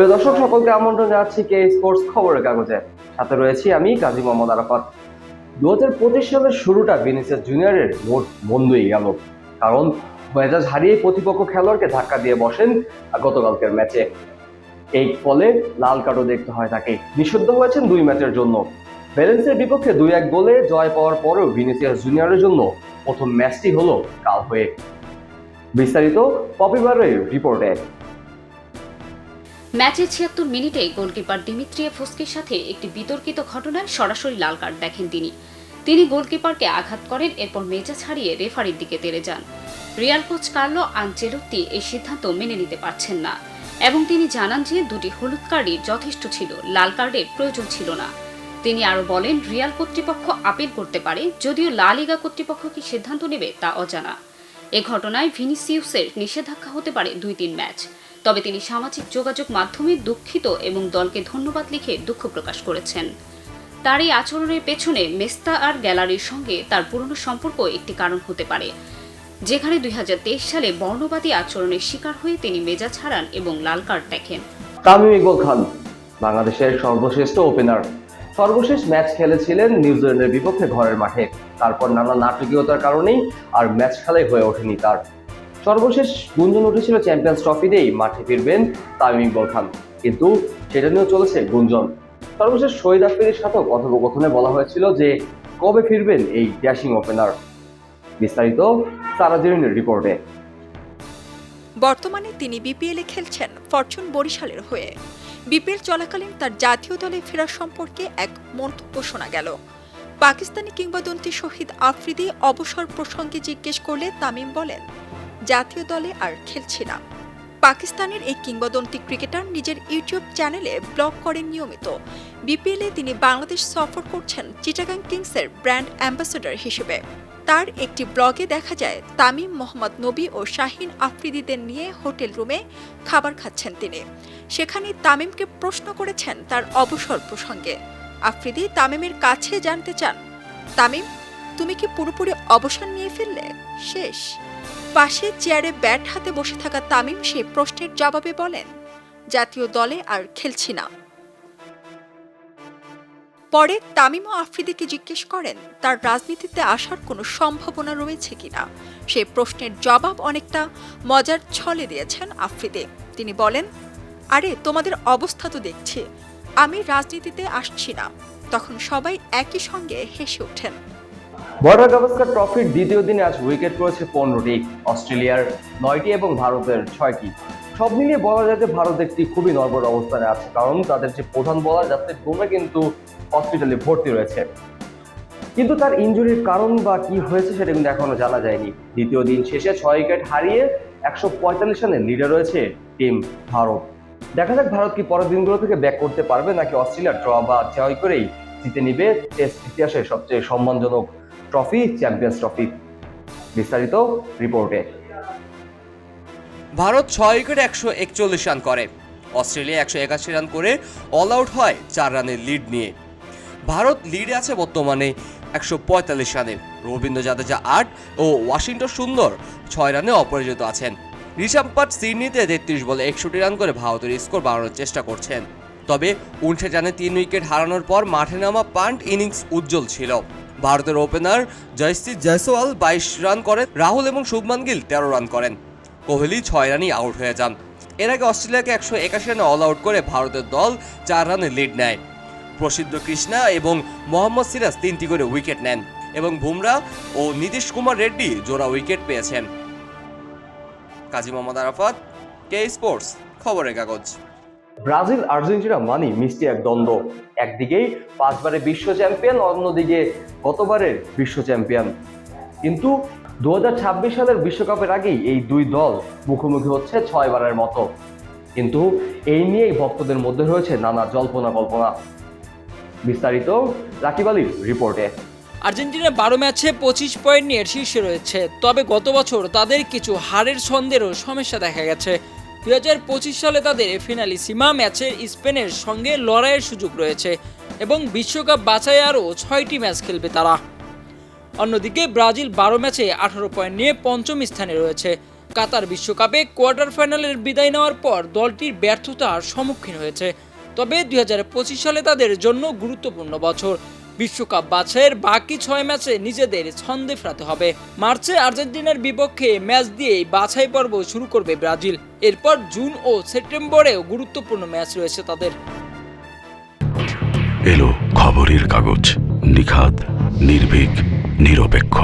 প্রিয় দর্শক, সকলকে আমন্ত্রণ জানাচ্ছি কে স্পোর্টস খবরের কাগজে। সাথে রয়েছি আমি কাজী মোহাম্মদ আরাফাত। দু হাজার পঁচিশ সালের শুরুটা ভিনিসিয়াস জুনিয়রের মোট মন্দই গেল। কারণ মেজাজ হারিয়ে প্রতিপক্ষ খেলোয়াড়কে ধাক্কা দিয়ে বসেন গতকালকের ম্যাচে। এই ফলে লাল কার্ডও দেখতে হয় তাকে। নিষিদ্ধ হয়েছেন দুই ম্যাচের জন্য। ভ্যালেন্সের বিপক্ষে দুই এক গোলে জয় পাওয়ার পরেও ভিনিসিয়াস জুনিয়রের জন্য প্রথম ম্যাচটি হলো কাল হয়ে। বিস্তারিত পপিবারের রিপোর্টে। ম্যাচের ছিয়াত্তর মিনিটে গোলকিপার দিমিত্রিয়া ফুস্কের সাথে একটি বিতর্কিত ঘটনায় সরাসরি লাল কার্ড দেখেন তিনি। তিনি গোলকিপারকে আঘাত করেন, এরপর মেজা ছাড়িয়ে রেফারির দিকে তেড়ে যান। রিয়াল কোচ কার্লো আনচেলত্তি এই সিদ্ধান্ত মেনে নিতে পারছেন না এবং তিনি জানান যে দুটি হলুদ কার্ডই যথেষ্ট ছিল, লাল কার্ডের প্রয়োজন ছিল না। তিনি আরও বলেন, রিয়াল কর্তৃপক্ষ আপিল করতে পারে, যদিও লা লিগা কর্তৃপক্ষ কি সিদ্ধান্ত নেবে তা অজানা। এ ঘটনায় ভিনিসিউসের নিষেধাজ্ঞা হতে পারে দুই তিন ম্যাচ। তবে তিনি সামাজিক যোগাযোগ মাধ্যমে দুঃখিত এবং দলকে ধন্যবাদ লিখে দুঃখ প্রকাশ করেছেন। তার এই আচরণের পেছনে মেস্তা আর গ্যালারির সঙ্গে তার পুরনো সম্পর্ক একটি কারণ হতে পারে। যেখানে দুই হাজার তেইশ সালে বর্ণবাদী আচরণের শিকার হয়ে তিনি মেজাজ হারান এবং লাল কার্ড দেখেন। তামিম ইকবল খান, বাংলাদেশের সর্বশ্রেষ্ঠ ওপেনার। সর্বশেষ ম্যাচ খেলেছিলেন নিউজিল্যান্ডের বিপক্ষে ঘরের মাঠে। তারপর নানা নাটকীয়তার কারণেই আর ম্যাচ খেলাই হয়ে ওঠেনি তার। সর্বশেষ গুঞ্জন উঠেছিল চ্যাম্পিয়ন্স ট্রফিতেই মাঠে ফিরবেন তামিম ইকবল খান কিন্তু সেটা নিয়েও চলেছে গুঞ্জন। সর্বশেষ শহীদ আফ্রিদির সাথেও কথোপকথনে বলা হয়েছিল যে, কবে ফিরবেন এই ড্যাশিং ওপেনার? বিস্তারিত সারাজিনের রিপোর্টে। বর্তমানে তিনি বিপিএলে খেলছেন ফরচুন বরিশালের হয়ে। বিপিএল চলাকালীন তার জাতীয় দলে ফেরা সম্পর্কে এক মন্তব্য শোনা গেল। পাকিস্তানি কিংবদন্তি শহীদ আফ্রিদি অবসর প্রসঙ্গে জিজ্ঞেস করলে তামিম বলেন জাতীয় দলে আর খেলছি না। পাকিস্তানের এই কিংবদন্তি ক্রিকেটার নিজের ইউটিউব চ্যানেলে ব্লগ করেন নিয়মিত। বিপিএলে তিনি বাংলাদেশ সফর করছেন চিটাগাং কিংসের ব্র্যান্ড অ্যাম্বাসেডর হিসেবে। তার একটি ব্লগে দেখা যায়, তামিম, মোহাম্মদ নবী ও শাহিন আফ্রিদিদের নিয়ে হোটেল রুমে খাবার খাচ্ছেন তিনি। সেখানে তামিমকে প্রশ্ন করেছেন তার অবসর প্রসঙ্গে। আফ্রিদি তামিমের কাছে জানতে চান, তামিম তুমি কি পুরোপুরি অবসর নিয়ে ফেললে? শেষ। পাশে চেয়ারে ব্যাট হাতে বসে থাকা তামিম সেই প্রশ্নের জবাবে বলেন, জাতীয় দলে আর খেলছি না। পরে তামিম ও আফ্রিদিকে জিজ্ঞেস করেন, তার রাজনীতিতে আসার কোনো সম্ভাবনা রয়েছে কিনা সেই প্রশ্নের জবাব অনেকটা মজার ছলে দিয়েছেন আফ্রিদি। তিনি বলেন, আরে, তোমাদের অবস্থা তো দেখছি। আমি রাজনীতিতে আসছি না। তখন সবাই একই সঙ্গে হেসে ওঠেন। বর্ডার গাভাস্কার ট্রফির দ্বিতীয় দিনে আজ উইকেট পড়েছে পনেরোটি। অস্ট্রেলিয়ার নয়টি এবং ভারতের ছয়টি। সব মিলিয়ে বলা যায় যে ভারত একটি খুবই নর্বর অবস্থানে আছে, কারণ তাদের যে প্রধান বলার যাতে বুমরা কিন্তু হসপিটালে ভর্তি রয়েছে। কিন্তু তার ইনজুরির কারণ বা কি হয়েছে সেটা কিন্তু এখনও জানা যায়নি। দ্বিতীয় দিন শেষে ছয় উইকেট হারিয়ে একশো পঁয়তাল্লিশ রানে লিডার রয়েছে টিম ভারত। দেখা যাক ভারত কি পরের দিনগুলো থেকে ব্যাক করতে পারবে, নাকি অস্ট্রেলিয়ার ড্র বা জয় করেই জিতে নিবে টেস্ট ইতিহাসে সবচেয়ে সম্মানজনক ট্রফি, চ্যাম্পিয়ন্স ট্রফি বিস্তারিত রিপোর্টে। ভারত ছয় উইকেট একশো একচল্লিশ রান করে। অস্ট্রেলিয়া একশো একাশি রান করে অল আউট হয় চার রানের লিড নিয়ে। ভারত লিডে আছে বর্তমানে একশো পঁয়তাল্লিশ রানে। রবীন্দ্র জাদেজা আট ও ওয়াশিংটন সুন্দর ছয় রানে অপরাজিত আছেন। ঋষভ পাট সিডনিতে তেত্রিশ বলে একষট্টি রান করে ভারতের স্কোর বাড়ানোর চেষ্টা করছেন। তবে উনষাট রানে তিন উইকেট হারানোর পর মাঠে নামা পান্ট ইনিংস উজ্জ্বল ছিল। ভারতের ওপেনার জয়শ্রী জয়সওয়াল বাইশ রান করেন। রাহুল এবং শুভমান গিল তেরো রান করেন। কোহলি ছয় রানই আউট হয়ে যান। এর আগে অস্ট্রেলিয়াকে একশো একাশি রানে অল আউট করে ভারতের দল চার রানে লিড নেয়। প্রসিদ্ধ কৃষ্ণা এবং মোহাম্মদ সিরাজ তিনটি করে উইকেট নেন এবং বুমরা ও নীতিশ কুমার রেড্ডি জোড়া উইকেট পেয়েছেন। কাজী মোহাম্মদ আরাফাত কে স্পোর্টস খবরের কাগজ। ব্রাজিল আর্জেন্টিনা মানি মিষ্টি এক দ্বন্দ্ব। একদিকেই পাঁচবারের বিশ্ব চ্যাম্পিয়ন, অন্যদিকে গতবারের বিশ্ব চ্যাম্পিয়ন। কিন্তু দু হাজার ছাব্বিশ সালের বিশ্বকাপের আগেই এই দুই দল মুখোমুখি হচ্ছে ছয়বারের মতো। কিন্তু এই নিয়েই ভক্তদের মধ্যে রয়েছে নানা জল্পনা কল্পনা। বিস্তারিত রাকিব আলীর রিপোর্টে। আর্জেন্টিনা বারো ম্যাচে পঁচিশ পয়েন্ট নিয়ে শীর্ষে রয়েছে। তবে গত বছর তাদের কিছু হারের ছন্দেরও সমস্যা দেখা গেছে। দুই হাজার পঁচিশ সালে তাদের ফিনালিসিমা ম্যাচের স্পেনের সঙ্গে লড়াইয়ের সুযোগ রয়েছে এবং বিশ্বকাপ বাছাই আরও ছয়টি ম্যাচ খেলবে তারা। অন্যদিকে ব্রাজিল বারো ম্যাচে আঠারো পয়েন্ট নিয়ে পঞ্চম স্থানে রয়েছে। কাতার বিশ্বকাপে কোয়ার্টার ফাইনালের বিদায় নেওয়ার পর দলটির ব্যর্থতার সম্মুখীন হয়েছে। তবে দুই হাজার পঁচিশ সালে তাদের জন্য গুরুত্বপূর্ণ বছর। বিশ্বকাপ বাছাইয়ের বাকি ছয় ম্যাচে নিজেদের ছন্দে ফেরাতে হবে। মার্চে আর্জেন্টিনার বিপক্ষে ম্যাচ দিয়েই বাছাই পর্ব শুরু করবে ব্রাজিল। এরপর জুন ও সেপ্টেম্বরেও গুরুত্বপূর্ণ ম্যাচ রয়েছে তাদের। এলো খবরের কাগজ, নিখাদ, নির্ভীক, নিরপেক্ষ।